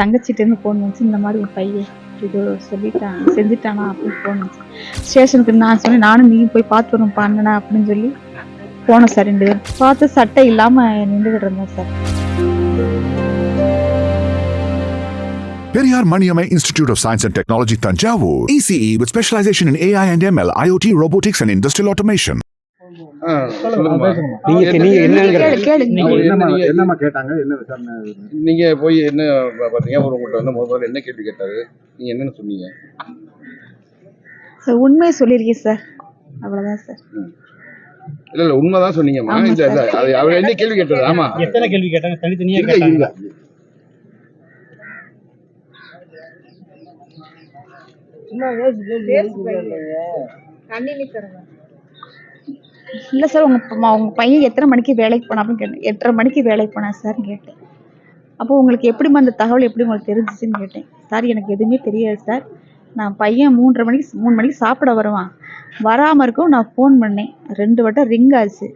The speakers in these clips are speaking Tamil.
தங்கச்சிட்டேருந்து ஃபோன் வந்துச்சு இந்த மாதிரி ஒரு பையன் இது சொல்லிட்டான் செஞ்சுட்டானா அப்படின்னு ஃபோன் வந்துச்சு ஸ்டேஷனுக்கு நான் சொன்னேன் நானும் நீயும் போய் பார்த்து வரும் பண்ணனா அப்படின்னு சொல்லி போனோம் சார் ரெண்டு பேரும் பார்த்து சட்டை இல்லாமல் நின்றுகிட்டு இருந்தேன் sir Periyar Maniamai Institute of Science and Technology, Tanjavur. ECE E with specialization in AI and ML, IoT, robotics, and industrial automation. நீங்க போய் என்ன பாத்தீங்க? அவர் உங்கள்கிட்ட வந்து முதல்ல என்ன கேள்வி கேட்டாரு? நீங்க என்னன்னு சொன்னீங்க. சார் உண்மையை சொல்லியிருக்கேன் சார். அவ்வளோதான் சார். இல்ல இல்ல உண்மைதான் சொன்னீங்கம்மா. இந்த இந்த- அது அவர் என்ன கேள்வி கேட்டாரு? ஆமா. எத்தனை கேள்வி கேட்டாங்க? தனித்தனியா கேட்டாங்க. இருங்க இல்லை சார் உங்கள் உங்கள் பையன் எத்தனை மணிக்கு வேலைக்கு போனா அப்படின்னு கேட்டேன். எட்டரை மணிக்கு வேலைக்கு போனா சார்னு கேட்டேன். அப்போ உங்களுக்கு எப்படிமா அந்த தகவல் எப்படி உங்களுக்கு தெரிஞ்சிச்சுன்னு கேட்டேன். சார் எனக்கு எதுவுமே தெரியாது சார் நான் பையன் மூன்றரை மணிக்கு மூணு மணிக்கு சாப்பிட வருவான். வராமல் இருக்கும் நான் ஃபோன் பண்ணேன். ரெண்டு வட்டம் ரிங் ஆச்சு.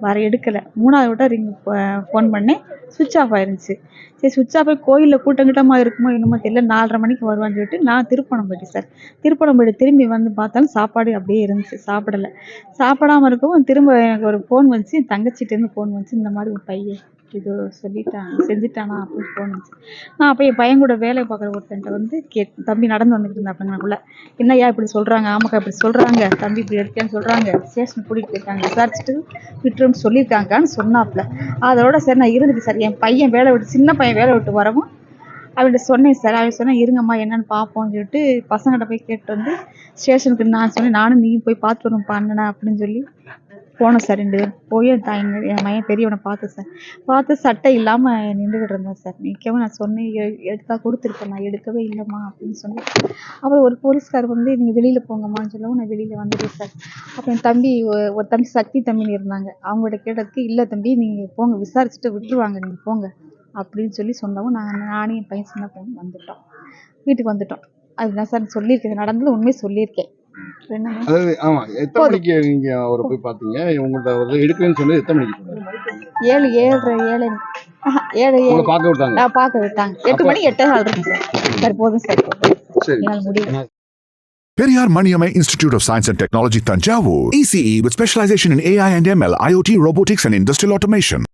வர எடுக்கலை. மூணாவது வட்டம் ரிங் ஃபோன் பண்ணேன் சுவிட்ச் ஆஃப் ஆயிருந்துச்சு. சரி சுவிட்ச் ஆஃப் ஆகி கோயிலில் கூட்டங்கிட்டமாக இருக்குமோ என்னமோ தெரியல. நாலரை மணிக்கு வருவான்னு சொல்லிட்டு நான் திருப்பணம் போயிட்டேன் சார் திருப்பணம் போயிட்டு திரும்பி வந்து பார்த்தாலும் சாப்பாடு அப்படியே இருந்துச்சு. சாப்பிடல. சாப்பிடாம இருக்கவும் திரும்ப எனக்கு ஒரு ஃபோன் வந்துச்சு. என் தங்கச்சிட்டேருந்து ஃபோன் வந்துச்சு. இந்த மாதிரி ஒரு பையன். இது சொல்லிட்டான் செஞ்சுட்டானா அப்படின்னு தோணுச்சு நான் அப்போ என் பையன் கூட வேலை பார்க்குற ஒருத்தன்ட்ட வந்து கே தம்பி நடந்து வந்துட்டு இருந்தா அப்படிங்கக்குள்ள என்னய்யா இப்படி சொல்கிறாங்க ஆமாக்கா இப்படி சொல்கிறாங்க தம்பி இப்படி எடுக்கேன்னு சொல்கிறாங்க ஸ்டேஷன் கூட்டிகிட்டு போயிருக்காங்க விசாரிச்சுட்டு விட்டுருன்னு சொல்லியிருக்காங்கன்னு சொன்னாப்புல அதோட சரி நான் இருந்துட்டு சார் என் பையன் வேலை விட்டு சின்ன பையன் வேலை விட்டு வரவும் அவன்கிட்ட சொன்னேன் சார் அவன் சொன்னேன் இருங்கம்மா என்னென்னு பார்ப்போம்னு சொல்லிட்டு பசங்கள்கிட்ட போய் கேட்டு வந்து ஸ்டேஷனுக்கு நான் சொன்னேன் நானும் நீயும் போய் பார்த்து வரும் பண்ணனா அப்படின்னு சொல்லி போனோம் சார் ரெண்டு பேரும். போய் என் தாய் என் மையன் பெரியவனை பார்த்தேன் சார். பார்த்து சட்டை இல்லாமல் நின்றுக்கிட்டு இருந்தேன் சார். நிற்கவும் நான் சொன்னேன் எ- எடுத்தா கொடுத்துருப்பேன் நான் எடுக்கவே இல்லைம்மா அப்படின்னு சொன்னேன். அப்புறம் ஒரு போலீஸ்கார் வந்து நீங்கள் வெளியில் போங்கம்மான்னு சொல்லவும் நான் வெளியில் வந்துட்டேன் சார். அப்போ என் தம்பி ஒரு தம்பி சக்தி தம்பின்னு இருந்தாங்க. அவங்கள்ட்ட கேட்டதுக்கு இல்லை தம்பி நீங்கள் போங்க விசாரிச்சுட்டு விட்டுருவாங்க நீங்கள் போங்க அப்படின்னு சொல்லி சொன்னவும் நான் நானும் என் பையன் சின்ன பையன் வந்துட்டோம். வீட்டுக்கு வந்துட்டோம். அதுதான் சார் சொல்லியிருக்கேன் நடந்தது உண்மையை சொல்லியிருக்கேன். அதாவது ஆமா எத்தனை மணிக்கு நீங்க அவரை போய் பாத்தீங்க உங்கள்ட்ட அவர் எடுக்கலன்னு சொல்லி எத்தனை மணிக்கு ஏழு ஏழு ஏழு ஏழு ஏழு பார்க்க விட்டாங்க நான் பார்க்க விட்டாங்க எட்டு மணி எட்டே நாள் இருக்கு சார் போதும் சார் சரி முடியும் Periyar Maniyamai Institute of Science and Technology, Tanjavur, ECE with specialization in AI and ML, IoT, robotics and industrial automation.